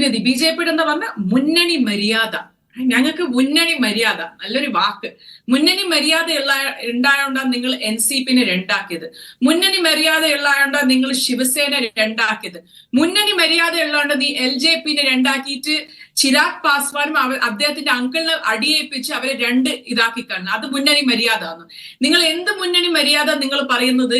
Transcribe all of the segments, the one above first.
പ്രതിനിധി. B J പിയുടെ എന്താ പറഞ്ഞ? മുന്നണി മര്യാദ. ഞങ്ങൾക്ക് മുന്നണി മര്യാദ. നല്ലൊരു വാക്ക്. മുന്നണി മര്യാദ ഉള്ള ഉണ്ടായോണ്ടാണ് നിങ്ങൾ എൻ സി പിന്നെ രണ്ടാക്കിയത്. മുന്നണി മര്യാദ ഉള്ളതുകൊണ്ടാണ് നിങ്ങൾ ശിവസേന രണ്ടാക്കിയത്. മുന്നണി മര്യാദ ഉള്ളതുകൊണ്ട് നീ എൽ ജെ പിന്നെ രണ്ടാക്കിയിട്ട് ചിരാഗ് പാസ്വാനും അവർ അദ്ദേഹത്തിന്റെ അങ്കിളിനെ അടിയേപ്പിച്ച് അവരെ രണ്ട് ഇതാക്കി കാണുന്നു അത് മുന്നണി മര്യാദ ആണ് നിങ്ങൾ എന്ത് മുന്നണി മര്യാദ നിങ്ങൾ പറയുന്നത്?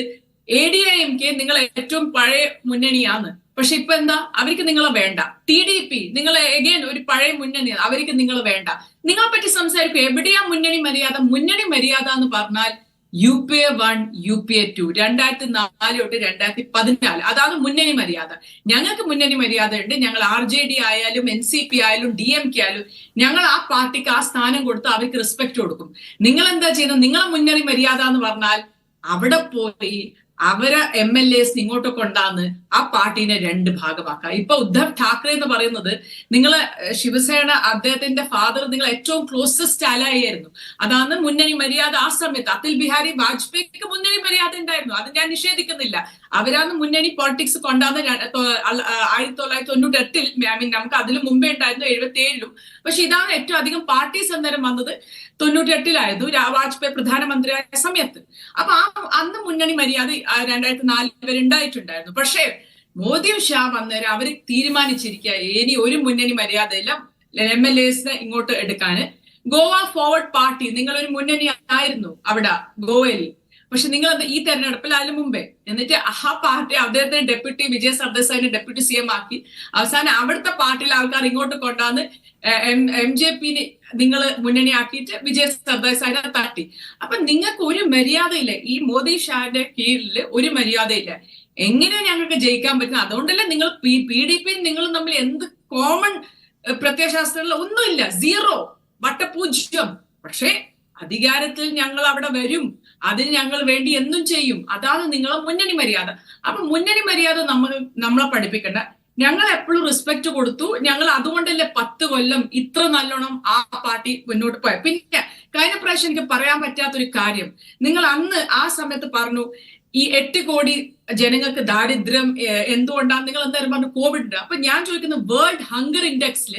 എ ഡി എം കെ നിങ്ങൾ ഏറ്റവും പഴയ മുന്നണിയാണ് പക്ഷെ ഇപ്പൊ എന്താ? അവർക്ക് നിങ്ങളെ വേണ്ട. ടി ഡി പി നിങ്ങൾ എഗെയിൻ ഒരു പഴയ മുന്നണി അവർക്ക് നിങ്ങൾ വേണ്ട. നിങ്ങളെ പറ്റി സംസാരിക്കും. എവിടെയാ മുന്നണി മര്യാദ? മുന്നണി മര്യാദ എന്ന് പറഞ്ഞാൽ U P A one U P A two രണ്ടായിരത്തി നാല് തൊട്ട് രണ്ടായിരത്തി പതിനാല് അതാണ് മുന്നണി മര്യാദ. ഞങ്ങൾക്ക് മുന്നണി മര്യാദ ഉണ്ട്. ഞങ്ങൾ ആർ ജെ ഡി ആയാലും എൻ സി പി ആയാലും ഡി എം കെ ആയാലും ഞങ്ങൾ ആ പാർട്ടിക്ക് ആ സ്ഥാനം കൊടുത്ത് അവർക്ക് റെസ്പെക്ട് കൊടുക്കും. നിങ്ങൾ എന്താ ചെയ്യുന്നത്? നിങ്ങളെ മുന്നണി മര്യാദ എന്ന് പറഞ്ഞാൽ അവിടെ പോയി അവരെ എം എൽ എസ് ഇങ്ങോട്ട് കൊണ്ടാന്ന് ആ പാർട്ടീനെ രണ്ട് ഭാഗമാക്കുക ഇപ്പൊ ഉദ്ധവ് ഠാക്കറെ എന്ന് പറയുന്നത് നിങ്ങൾ ശിവസേന അദ്ദേഹത്തിന്റെ ഫാദർ നിങ്ങൾ ഏറ്റവും ക്ലോസസ്റ്റ് ആയിരുന്നു. അതാണ് മുന്നണി മര്യാദ ആ സമയത്ത്. അതിൽ ബിഹാരി വാജ്പേയിക്ക് മുന്നണി മര്യാദ ഉണ്ടായിരുന്നു. അത് ഞാൻ നിഷേധിക്കുന്നില്ല. അവരാണ് മുന്നണി പോളിറ്റിക്സ് കൊണ്ടാന്ന് ആയിരത്തി തൊള്ളായിരത്തി തൊണ്ണൂറ്റി എട്ടിൽ ഐ മീൻ നമുക്ക് അതിന് മുമ്പേ ഉണ്ടായിരുന്നു എഴുപത്തി ഏഴിലും പക്ഷെ ഇതാണ് ഏറ്റവും അധികം പാർട്ടി സന്ദരം വന്നത് തൊണ്ണൂറ്റി എട്ടിലായിരുന്നു വാജ്പേയി പ്രധാനമന്ത്രിയായ സമയത്ത്. അപ്പൊ ആ അന്ന് മുന്നണി മര്യാദ രണ്ടായിരത്തി നാലിൽ വരെ പക്ഷേ മോദിയും ഷാ വന്നേരം അവർ തീരുമാനിച്ചിരിക്കുക ഇനി ഒരു മുന്നണി മര്യാദയില്ല എം എൽ എസിനെ ഇങ്ങോട്ട് എടുക്കാന്. ഗോവ ഫോർവേഡ് പാർട്ടി നിങ്ങളൊരു മുന്നണി ആയിരുന്നു അവിടെ ഗോവയിൽ. പക്ഷെ നിങ്ങൾ ഈ തെരഞ്ഞെടുപ്പിൽ അതിന് മുമ്പേ? എന്നിട്ട് ആ പാർട്ടി അദ്ദേഹത്തെ ഡെപ്യൂട്ടി വിജയ സർദേശായിനെ ഡെപ്യൂട്ടി സി എം ആക്കി. അവസാനം അവിടുത്തെ പാർട്ടിയിലെ ആൾക്കാർ ഇങ്ങോട്ട് കൊണ്ടാന്ന് എം ജെ പിന് നിങ്ങൾ മുന്നണിയാക്കിയിട്ട് വിജയ് സർദേശായിനെ തട്ടി. അപ്പൊ നിങ്ങൾക്ക് ഒരു മര്യാദയില്ല. ഈ മോദി ഷാന്റെ കീഴിൽ ഒരു മര്യാദയില്ല. എങ്ങനെ ഞങ്ങൾക്ക് ജയിക്കാൻ പറ്റുന്നത് അതുകൊണ്ടല്ലേ നിങ്ങൾ പി ഡി പി നിങ്ങൾ തമ്മിൽ എന്ത് കോമൺ പ്രത്യയശാസ്ത്രങ്ങളിൽ ഒന്നുമില്ല. സീറോ. വട്ടപൂജ്യം പക്ഷേ അധികാരത്തിൽ ഞങ്ങൾ അവിടെ വരും. അതിന് ഞങ്ങൾ വേണ്ടി എന്നും ചെയ്യും. അതാണ് നിങ്ങളെ മുന്നണി മര്യാദ. അപ്പൊ മുന്നണി മര്യാദ നമ്മൾ നമ്മളെ പഠിപ്പിക്കേണ്ട. ഞങ്ങൾ എപ്പോഴും റെസ്പെക്ട് കൊടുത്തു. ഞങ്ങൾ അതുകൊണ്ടല്ലേ പത്ത് കൊല്ലം ഇത്ര നല്ലോണം ആ പാർട്ടി മുന്നോട്ട് പോയ. പിന്നെ കഴിഞ്ഞ പ്രാവശ്യം എനിക്ക് പറയാൻ പറ്റാത്തൊരു കാര്യം. നിങ്ങൾ അന്ന് ആ സമയത്ത് പറഞ്ഞു ഈ എട്ട് കോടി ജനങ്ങൾക്ക് ദാരിദ്ര്യം എന്തുകൊണ്ടാണ് നിങ്ങൾ എന്തായാലും പറഞ്ഞു കോവിഡ്. അപ്പൊ ഞാൻ ചോദിക്കുന്നത് വേൾഡ് ഹങ്കർ ഇൻഡെക്സിൽ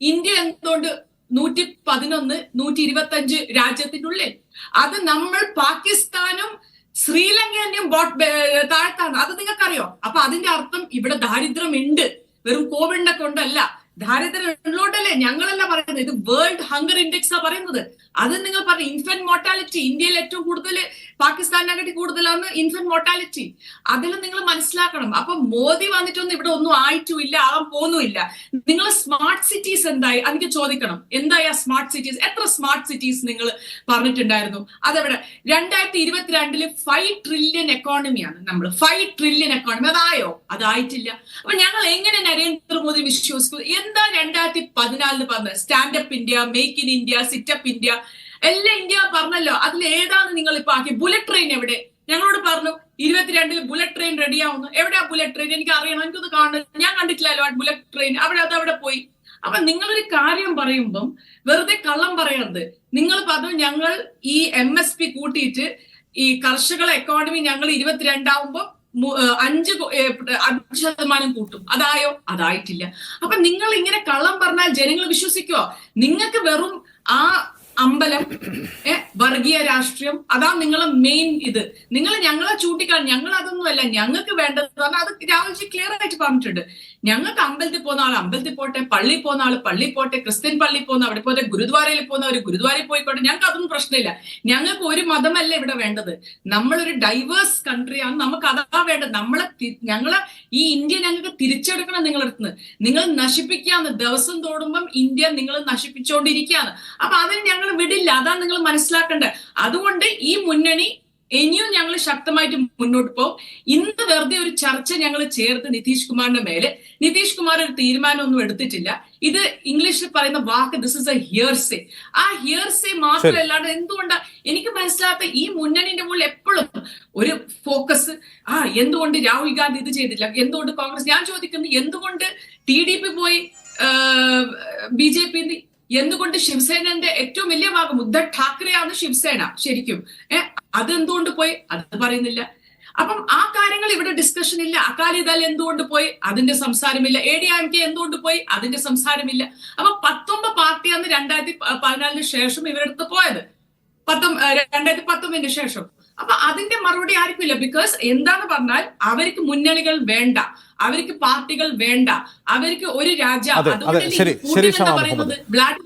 ഇന്ത്യ എന്തുകൊണ്ട് നൂറ്റി പതിനൊന്ന് നൂറ്റി ഇരുപത്തി അഞ്ച് രാജ്യത്തിനുള്ളിൽ. അത് നമ്മൾ പാകിസ്ഥാനും ശ്രീലങ്കന്റെയും ബോട്ട് താഴ്ത്താണ്. അത് നിങ്ങൾക്കറിയോ? അപ്പൊ അതിന്റെ അർത്ഥം ഇവിടെ ദാരിദ്ര്യം ഉണ്ട് വെറും കോവിഡിനെ കൊണ്ടല്ല. ദാരിദ്ര്യം ഞങ്ങളല്ല പറയുന്നത്. ഇത് വേൾഡ് ഹങ്കർ ഇൻഡെക്സ് ആ പറയുന്നത്. അത് നിങ്ങൾ പറഞ്ഞു ഇൻഫന്റ് മോർട്ടാലിറ്റി ഇന്ത്യയിൽ ഏറ്റവും കൂടുതൽ പാകിസ്ഥാനിനെക്കാട്ടി കൂടുതലാണ് ഇൻഫന്റ് മോർട്ടാലിറ്റി അതിൽ നിങ്ങൾ മനസ്സിലാക്കണം. അപ്പൊ മോദി വന്നിട്ടൊന്നും ഇവിടെ ഒന്നും ആയിട്ടുമില്ല ആവാൻ പോകുന്നുമില്ല. നിങ്ങൾ സ്മാർട്ട് സിറ്റീസ് എന്തായി? എനിക്ക് ചോദിക്കണം. എന്തായി ആ സ്മാർട്ട് സിറ്റീസ് എത്ര സ്മാർട്ട് സിറ്റീസ് നിങ്ങൾ പറഞ്ഞിട്ടുണ്ടായിരുന്നു? അതെവിടെ. രണ്ടായിരത്തി ഇരുപത്തിരണ്ടിൽ ഫൈവ് ട്രില്യൺ എക്കോണമിയാണ് നമ്മൾ ഫൈവ് ട്രില്യൺ എക്കോണമി അതായോ? അതായിട്ടില്ല. അപ്പൊ ഞങ്ങൾ എങ്ങനെ നരേന്ദ്രമോദി വിശ്വസിക്കുന്നു എന്താ രണ്ടായിരത്തി പതിനാലിന് പറഞ്ഞത് standup India make in India situp India എല്ലാം ഇന്ത്യ പറഞ്ഞല്ലോ അതിൽ ഏതാണ് നിങ്ങൾ ഇപ്പൊ ആക്കി? ബുള്ളറ്റ് ട്രെയിൻ എവിടെ? ഞങ്ങളോട് പറഞ്ഞു ഇരുപത്തിരണ്ടിൽ ബുള്ളറ്റ് ട്രെയിൻ റെഡി ആവുന്നു. എവിടെയാ ബുള്ളറ്റ് ട്രെയിൻ എനിക്ക് അറിയണം എനിക്കൊന്ന് കാണുന്നത് ഞാൻ കണ്ടിട്ടില്ലല്ലോ ആ ബുള്ളറ്റ് ട്രെയിൻ അവിടെ അത് അവിടെ പോയി. അപ്പൊ നിങ്ങളൊരു കാര്യം പറയുമ്പം വെറുതെ കള്ളം പറയരുത്. നിങ്ങൾ പറഞ്ഞു ഞങ്ങൾ ഈ എം എസ് പി കൂട്ടിയിട്ട് ഈ കർഷക എക്കോണമി ഞങ്ങൾ ഇരുപത്തിരണ്ടാവുമ്പോ അഞ്ച് അഞ്ച് ശതമാനം കൂട്ടും. അതായോ? അതായിട്ടില്ല. അപ്പൊ നിങ്ങൾ ഇങ്ങനെ കള്ളം പറഞ്ഞാൽ ജനങ്ങൾ വിശ്വസിക്കുവോ? നിങ്ങൾക്ക് വെറും ആ അമ്പലം ഏ വർഗീയ രാഷ്ട്രീയം അതാ നിങ്ങളെ മെയിൻ ഇത്. നിങ്ങൾ ഞങ്ങളെ ചൂണ്ടിക്കാണ് ഞങ്ങൾ അതൊന്നുമല്ല ഞങ്ങൾക്ക് വേണ്ടത് പറഞ്ഞാൽ അത് രാഹുൽജി ക്ലിയർ ആയിട്ട് പറഞ്ഞിട്ടുണ്ട്. ഞങ്ങൾക്ക് അമ്പലത്തിൽ പോകുന്ന ആൾ അമ്പലത്തിൽ പോട്ടെ പള്ളി പോകുന്ന ആൾ പള്ളി പോട്ടെ ക്രിസ്ത്യൻ പള്ളി പോകുന്ന അവിടെ പോട്ടെ ഗുരുദ്വാരയിൽ പോകുന്നവർ ഗുരുദ്വാരയിൽ പോയിക്കോട്ടെ ഞങ്ങൾക്ക് അതൊന്നും പ്രശ്നമില്ല. ഞങ്ങൾക്ക് ഒരു മതമല്ല ഇവിടെ വേണ്ടത്. നമ്മളൊരു ഡൈവേഴ്സ് കൺട്രിയാണ് നമുക്ക് അതാ വേണ്ടത്. നമ്മളെ ഞങ്ങളെ ഈ ഇന്ത്യ ഞങ്ങൾക്ക് തിരിച്ചെടുക്കണം നിങ്ങളടുത്ത് നിങ്ങൾ നശിപ്പിക്കാന്ന് ദിവസം തോടുമ്പം ഇന്ത്യ നിങ്ങൾ നശിപ്പിച്ചുകൊണ്ടിരിക്കുകയാണ് അപ്പൊ അതിന് ഞങ്ങൾ വിടില്ല. അതാണ് നിങ്ങൾ മനസ്സിലാക്കേണ്ടത് അതുകൊണ്ട് ഈ മുന്നണി ഇനിയും ഞങ്ങൾ ശക്തമായിട്ട് മുന്നോട്ട് പോകും. ഇന്ന് വെറുതെ ഒരു ചർച്ച ഞങ്ങൾ ചേർത്ത് നിതീഷ് കുമാറിന്റെ മേലെ. നിതീഷ് കുമാർ ഒരു തീരുമാനമൊന്നും എടുത്തിട്ടില്ല. ഇത് ഇംഗ്ലീഷിൽ പറയുന്ന വാക്ക് ദിസ് ഇസ് എ ഹിയർസേ ആ ഹിയർസേ മാത്രമല്ലാണ്ട് എന്തുകൊണ്ടാ? എനിക്ക് മനസ്സിലാത്ത ഈ മുന്നണിന്റെ മുകളിൽ എപ്പോഴും ഒരു ഫോക്കസ് ആ എന്തുകൊണ്ട് രാഹുൽ ഗാന്ധി ഇത് ചെയ്തില്ല? എന്തുകൊണ്ട് കോൺഗ്രസ്? ഞാൻ ചോദിക്കുന്നു എന്തുകൊണ്ട് ടി ഡി പി പോയി ബി ജെ പി എന്തുകൊണ്ട് ശിവസേനന്റെ ഏറ്റവും വലിയ ഭാഗം ഉദ്ധവ് ഠാക്കറെയാണ് ശിവസേന ശരിക്കും? ഏഹ് അതെന്തുകൊണ്ട് പോയി? അത് പറയുന്നില്ല. അപ്പം ആ കാര്യങ്ങൾ ഇവിടെ ഡിസ്കഷൻ ഇല്ല. അകാലിദൾ എന്തുകൊണ്ട് പോയി? അതിന്റെ സംസാരമില്ല. എ ഡി എം കെ എന്തുകൊണ്ട് പോയി? അതിന്റെ സംസാരമില്ല. അപ്പൊ പത്തൊമ്പത് പാർട്ടിയാണ് രണ്ടായിരത്തി പതിനാലിന് ശേഷം ഇവരെടുത്ത് പോയത്. പത്തൊമ്പ രണ്ടായിരത്തി പത്തൊമ്പതിന് ശേഷം. അപ്പൊ അതിന്റെ മറുപടി ആർക്കും ഇല്ല. ബിക്കോസ് എന്താന്ന് പറഞ്ഞാൽ അവർക്ക് മുന്നണികൾ വേണ്ട. അവർക്ക് പാർട്ടികൾ വേണ്ട. അവർക്ക് ഒരു രാജ്യം അതുകൊണ്ട് ശരി, ശരി, പറയുന്നത് ബ്ലാക്ക്